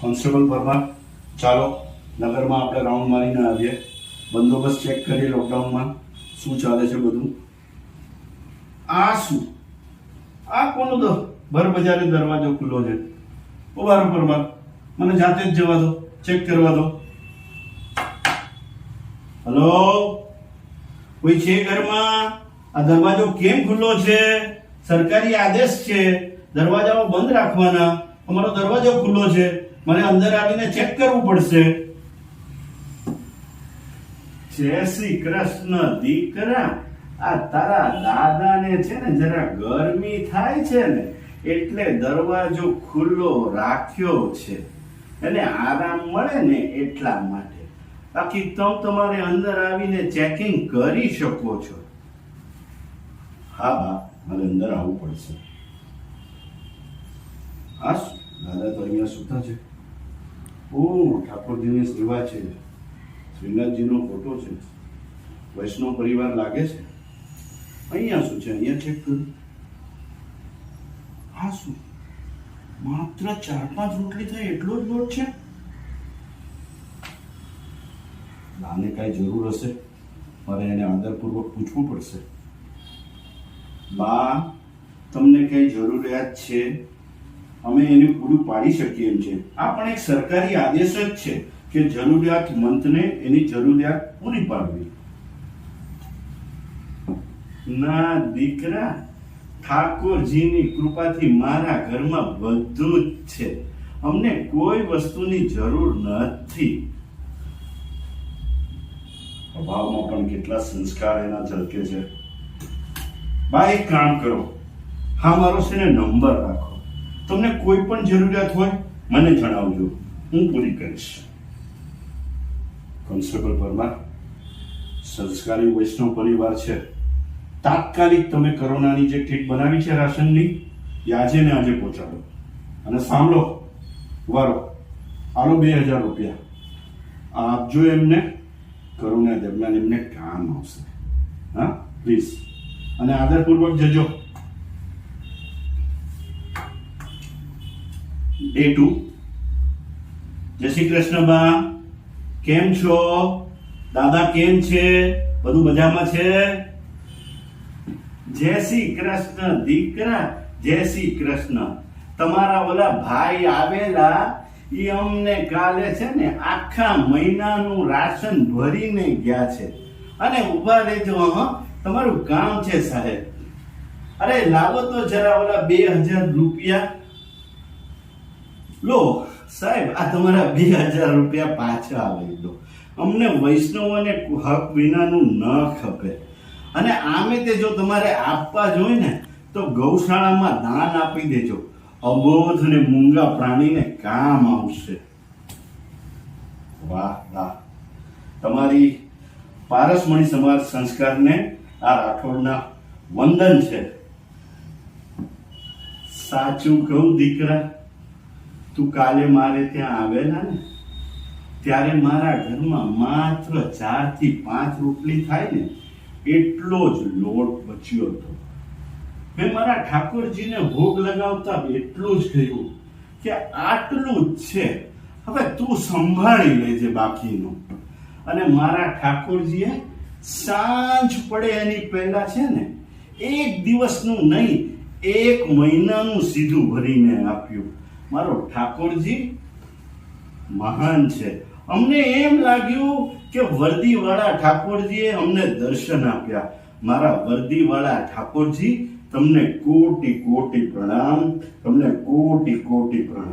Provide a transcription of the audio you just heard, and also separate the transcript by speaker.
Speaker 1: Constable Parmar, ચાલો નગરમાં આપણે રાઉન્ડ મારીને આવીએ. બંદોબસ્ત ચેક કરીએ લોકડાઉનમાં શું ચાલે છે બધું? આ શું? આ કોનો દો? ભર બજારે દરવાજો ખુલ્લો છે. ઉભારો પરમાર, મને જાતે જ જવા દો ચેક કરવા દો. હલો કોઈ છે ઘરમાં? આ દરવાજો કેમ ખુલ્લો છે? સરકારી આદેશ છે. દરવાજાઓ બંધ રાખવાના. અમારો દરવાજો ખુલ્લો છે. મને અંદર આવીને ચેક કરવું પડશે. જય શ્રી કૃષ્ણ, દીકરા, આ તારા દાદાને છે ને જરા ગરમી થાય છે ને, એટલે દરવાજો ખુલ્લો રાખ્યો છે. અને આરામ મળે ને એટલા માટે. બાકી તમે તમારે અંદર આવીને ચેકિંગ કરી શકો છો. હા હા મારે અંદર આવવું પડશે. હા? દાદા તો અહીંયા સુતા છે. ઓ ઠાકોરજીની સેવા છે. શ્રીનાથજીનો ફોટો છે. વૈષ્ણવ પરિવાર લાગે છે. અહીંયા શું છે? અહીંયા ચેક કરું. હા શું? માત્ર ચાર પાંચ રોટલી થાય એટલો જ લોટ છે? બાને કાંઈ જરૂર હશે? મારે એને આદરપૂર્વક પૂછવું પડશે. બા, તમને કઈ જરૂરિયાત છે? અમે એને પૂરું પાડી શકીએ એમ છે. આ પણ એક સરકારી આદેશ જ છે કે જરૂરિયાત મંતને એની જરૂરિયાત પૂરી પાડવી. ના દીકરા, ઠાકોરજીની કૃપાથી મારા ઘરમાં બધું જ છે. અમને કોઈ વસ્તુની જરૂર નથી. અભાવમાં પણ કેટલા સંસ્કાર એના ઝલકે છે. બા, એક કામ કરો. હા, મારો છે ને નંબર રાખો. તમને કોઈ પણ જરૂરિયાત હોય, મને જણાવજો. હું પૂરી કરીશ. કોન્સ્ટેબલ પરમાર, સંસ્કારી વૈષ્ણવ પરિવાર છે. તાત્કાલિક તમે કોરોનાની જે કીટ બનાવી છે રાશનની, એ આજે ને આજે પહોંચાડો. અને સાંભળો, વારો, આલો બે હજાર રૂપિયા. આપજો એમને કોરોના દરમિયાન એમને કામ આવશે. હા પ્લીઝ અને આદરપૂર્વક જજો. ડે ટુ જય શ્રી કૃષ્ણ બા. કેમ છો? દાદા કેમ છે? બધું મજામાં છે? જય શ્રી કૃષ્ણ દીકરા, જય શ્રી કૃષ્ણ. તમારા ઓલા ભાઈ આવેલા એ અમને કાલે છે ને આખા મહિનાનું રાશન ભરીને ગયા છે. અને ઊભા રહેજો, હં તમારું કામ છે સાહેબ. અરે લાવો તો જરા ઓલા બે હજાર રૂપિયા. લો, સાહેબ, આ તમારા બે હજાર રૂપિયા પાછા આવી દો અમને વૈષ્ણવોને હક વિનાનું ન ખપે. અને આમે તે જો તમારે આપવા જોઈએ ને, તો ગૌશાળામાં દાન આપી દેજો. અબોધ અને મૂંગા પ્રાણીને કામ આવશે. વાહ વાહ. તમારી પારસમણી સમાજ સંસ્કારને આ રાઠોડના વંદન છે. સાચું કહું, દીકરા તું કાલે મારે ત્યાં આવેલા ને, ત્યારે મારા ઘરમાં માત્ર ચારથી પાંચ રોટલી થાય ને, એટલો જ લોટ બચ્યો હતો. મેં મારા ઠાકોરજીને ભોગ લગાવતા એટલું જ કહ્યું કે આટલું જ છે, હવે તું સંભાળી લેજે બાકીનું. અને મારા ઠાકોરજીએ સાંજ પડે એની પહેલા છે ને, એક દિવસનું નહીં, એક મહિનાનું સીધું ભરીને આપ્યું. મારો ઠાકોરજી મહાન છે. અમને એમ લાગ્યું કે વર્દીવાળા ઠાકોરજીએ અમને દર્શન આપ્યા. મારા વર્દીવાળા ઠાકોરજી, તમને કોટી કોટી પ્રણામ, તમને કોટી કોટી પ્રણામ.